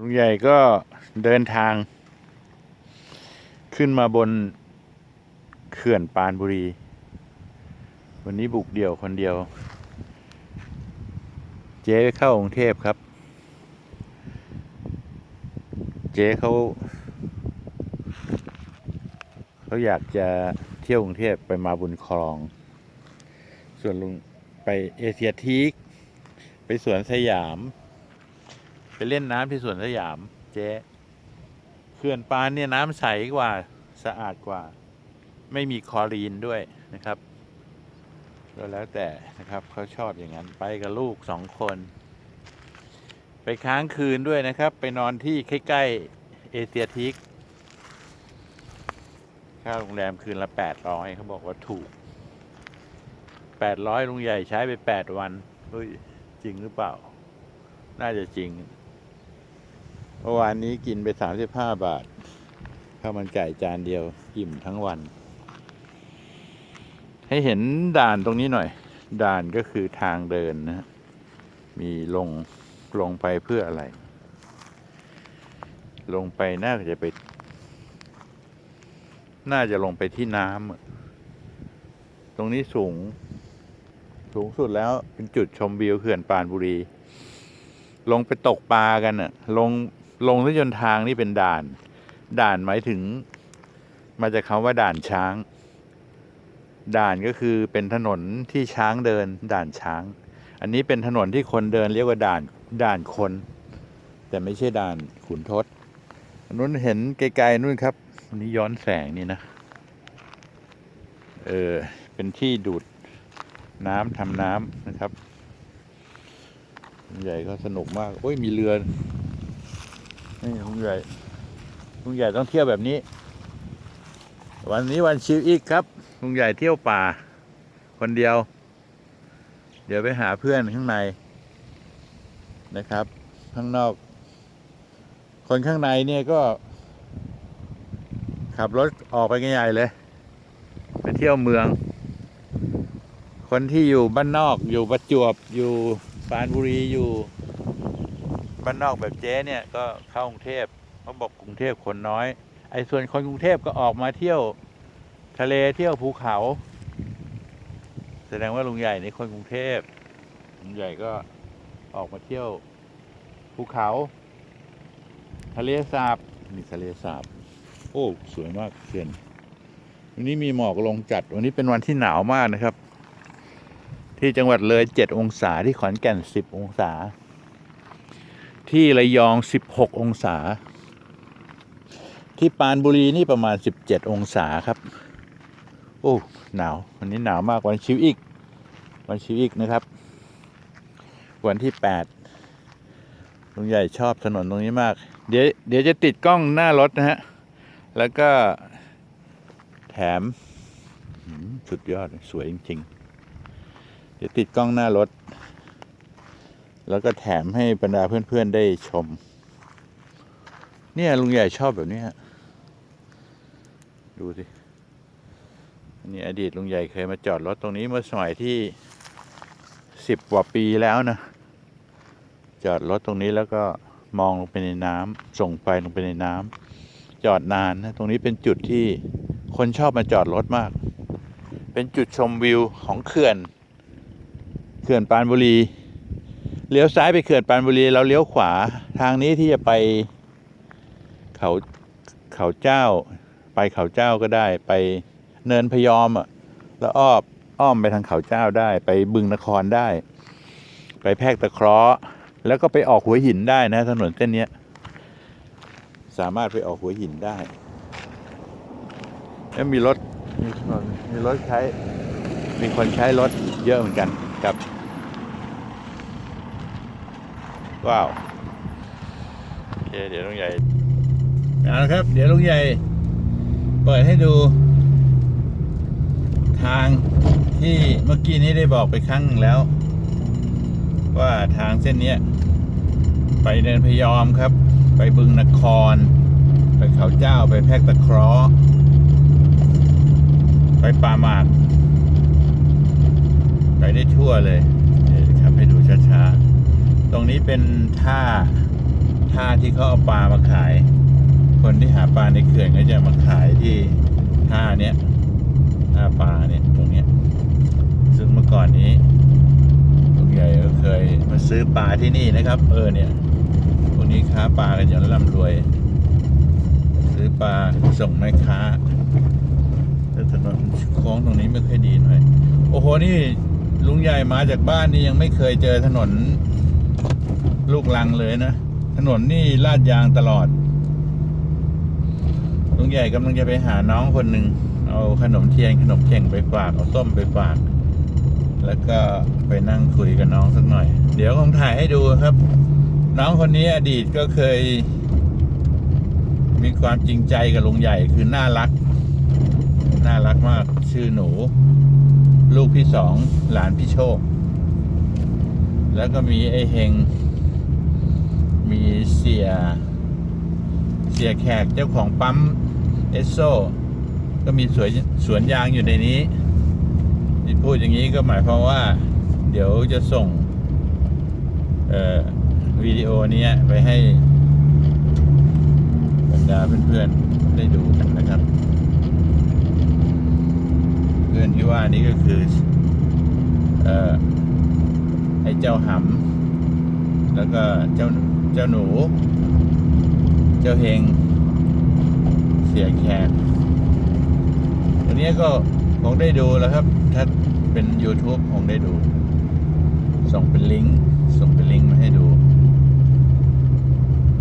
ลุงใหญ่ก็เดินทาง ขึ้นมาบนเขื่อนปานบุรี วันนี้บุกเดี่ยวคนเดียว เจ๊เข้ากรุงเทพครับ เจ๊เขาเขาอยากจะเที่ยวกรุงเทพไปมาบุญคลอง ส่วนลุงไปเอเชียทีก ไปสวนสยาม ไปเล่นน้ำที่สวนสยาม เจ๊เขื่อนปานเนี่ยน้ำใสกว่าสะอาดกว่า ไม่มีคลอรีนด้วยนะครับก็แล้วแต่นะครับเขาชอบอย่างนั้นไปกับลูกสองคน ไปค้างคืนด้วยนะครับ ไปนอนที่ใกล้ๆเอเชียทิกค่าโรงแรมคืนละแปดร้อยเขาบอกว่าถูกแปดร้อยลุงใหญ่ใช้ไปแปดวันเฮ้ยจริงหรือเปล่า น่าจะจริง เมื่อวานนี้กินไปสามสิบห้าบาทข้าวมันไก่จานเดียวอิ่มทั้งวัน ให้เห็นด่านตรงนี้หน่อย ด่านก็คือทางเดินนะ มีลงลงไปเพื่ออะไร ลงไปน่าจะไป น่าจะลงไปที่น้ำตรงนี้สูง สูงสุดแล้วเป็นจุดชมวิวเขื่อนปานบุรี ลงไปตกปลากันน่ะลง ลงที่จนทางนี่เป็นด่าน ด่านหมายถึง มาจากคำว่าด่านช้าง ด่านก็คือเป็นถนนที่ช้างเดิน ด่านช้าง อันนี้เป็นถนนที่คนเดินเรียกว่าด่านด่านคน แต่ไม่ใช่ด่านขุนทศอันนู้นเห็นไกลๆนู่นครับนนี้ย้อนแสงนี่นะเออเป็นที่ดูดน้ำทำน้ำนะครับ ใหญ่ก็สนุกมาก โอ้ยมีเรือ นี่ลุงใหญ่ลุงใหญ่ต้องเที่ยวแบบนี้ วันนี้วันชิวอีกครับลุงใหญ่เที่ยวป่า คนเดียว เดี๋ยวไปหาเพื่อนข้างในนะครับ ข้างนอก คนข้างในเนี่ยก็ ขับรถออกไปกันใหญ่เลย ไปเที่ยวเมือง คนที่อยู่บ้านนอกอยู่ประจวบอยู่ปานบุรีอยู่ บ้านนอกแบบเจ๊เนี่ยก็เข้ากรุงเทพเขาบอกกรุงเทพคนน้อย ไอ้ส่วนคนกรุงเทพก็ออกมาเที่ยวทะเลเที่ยวภูเขา แสดงว่าลุงใหญ่ในคนกรุงเทพลุงใหญ่ก็ออกมาเที่ยวภูเขา ทะเลสาบนี่ทะเลสาบ โอ้สวยมากเขื่อนวันนี้มีหมอกลงจัด วันนี้เป็นวันที่หนาวมากนะครับ ที่จังหวัดเลยเจ็ดองศาที่ขอนแก่นสิบองศา ที่ระยองสิบหกองศา ที่ปานบุรีนี่ประมาณสิบเจ็ดองศาครับ โอ้หนาว วันนี้หนาวมากวันชิวอีก วันชิวอีกนะครับ วันที่แปดลุงใหญ่ชอบถนนตรงนี้มาก เดี๋ยวเดี๋ยวจะติดกล้องหน้ารถนะฮะ แล้วก็แถมอืมสุดยอดสวยจริงๆ เดี๋ยวติดกล้องหน้ารถ แล้วก็แถมให้บรรดาเพื่อนๆได้ชม เนี่ยลุงใหญ่ชอบแบบนี้ฮะดูสิอันนี้อดีตลุงใหญ่เคยมาจอดรถตรงนี้เมื่อสมัยที่สิบกว่าปีแล้วนะ จอดรถตรงนี้แล้วก็มองลงไปในน้ำส่งไฟลงไปในน้ำจอดนานนะตรงนี้เป็นจุดที่คนชอบมาจอดรถมาก เป็นจุดชมวิวของเขื่อน เขื่อนปานบุรี เลี้ยวซ้ายไปเขื่อนปานบุรีเราเลี้ยวขวาทางนี้ที่จะไปเขาเขาเจ้า ไปเขาเจ้าก็ได้ ไปเนินพยอมอะแล้วอ้อมอ้อมไปทางเขาเจ้าได้ ไปบึงนครได้ ไปแพกตะเคราะห์แล้วก็ไปออกหัวหินได้นะถนนเส้นนี้สามารถไปออกหัวหินได้ แล้วมีรถมีคนมีรถใช้ มีคนใช้รถเยอะเหมือนกันครับ ว้าวโอเคเดี๋ยวลุงใหญ่เอาละครับ เดี๋ยวลุงใหญ่ เปิดให้ดู ทางที่เมื่อกี้นี้ได้บอกไปครั้งหนึ่งแล้ว ว่าทางเส้นนี้ไปเดินพยอมครับ ไปบึงนคร ไปเขาเจ้าไปแพกตะเคราะห์ไปป่าหมาก ไปได้ทั่วเลยเดี๋ยวขับให้ดูช้าๆ ตรงนี้เป็นท่าท่าที่เขาเอาปลามาขาย คนที่หาปลาในเขื่อนก็จะมาขายที่ท่าเนี้ยท่าปลาเนี่ยตรงเนี้ยซึ่งเมื่อก่อนนี้ลุงใหญ่ก็เคยมาซื้อปลาที่นี่นะครับ เออเนี่ยพวกนี้ค้าปลากันอย่างร่ำรวย ซื้อปลาส่งแม่ค้าแต่ถนนโค้งตรงนี้ไม่ค่อยดีหน่อยโอ้โหนี่ลุงใหญ่มาจากบ้านนี่ยังไม่เคยเจอถนน ลูกลังเลยนะ ถนนนี่ลาดยางตลอดลุงใหญ่กำลังจะไปหาน้องคนหนึ่งเอาขนมเทียนขนมเข่งไปฝากเอาส้มไปฝาก แล้วก็ไปนั่งคุยกับน้องสักหน่อย เดี๋ยวผมถ่ายให้ดูครับ น้องคนนี้อดีตก็เคย มีความจริงใจกับลุงใหญ่คือน่ารัก น่ารักมากชื่อหนู ลูกพี่สองหลานพี่โชค แล้วก็มีไอ้เฮง มีเสีย เสียแขกเจ้าของปั๊มเอสโซก็มีสวนสวนยางอยู่ในนี้ที่พูดอย่างนี้ก็หมายความว่า เดี๋ยวจะส่งวิดีโอนี้ไปให้บรรดาเพื่อนๆได้ดูกันนะครับ เพื่อนที่ว่านี้ก็คือเอ่อไอ้เจ้าหำแล้วก็เจ้า เจ้าหนู เจ้าเฮง เสียแขกตัวเนี้ยก็คงได้ดูแล้วครับ ถ้าเป็น YouTube คงได้ดู ส่งเป็นลิงก์ ส่งเป็นลิงก์มาให้ดู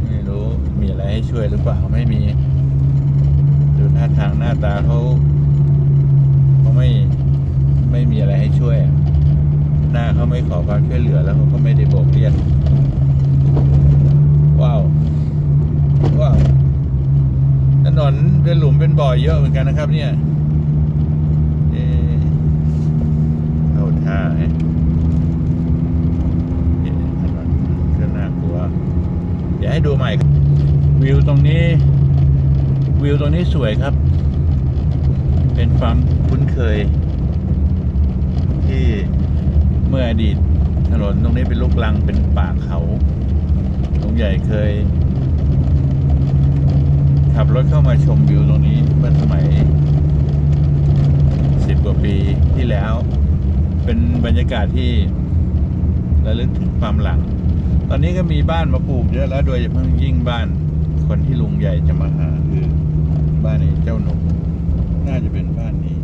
ไม่รู้มีอะไรให้ช่วยหรือเปล่า ไม่มี ดูท่าทางหน้าตาเขาเขาไม่ ไม่มีอะไรให้ช่วยหน้าเขาไม่ขอความช่วยเหลือแล้วเขาก็ไม่ได้บอกเรียก ว้าวว้าวถนนเป็นหลุมเป็นบ่อเยอะเหมือนกันนะครับ เนี่ยเอ๊ะเข้าท่าไหมเอ๊ะถนนก็น่ากลัวเดี๋ยวให้ดูใหม่วิวตรงนี้ วิวตรงนี้สวยครับ เป็นความคุ้นเคย ที่เมื่ออดีตถนนตรงนี้เป็นลูกลังเป็นป่าเขา ตรงใหญ่เคย ขับรถเข้ามาชมวิวตรงนี้เมื่อสมัยสิบกว่าปีที่แล้ว เป็นบรรยากาศที่ระลึกถึงความหลัง ตอนนี้ก็มีบ้านมาปลูกเยอะแล้วโดยเฉพาะยิ่งบ้านคนที่ลุงใหญ่จะมาหาคือบ้านไอ้เจ้าหนูน่าจะเป็นบ้านนี้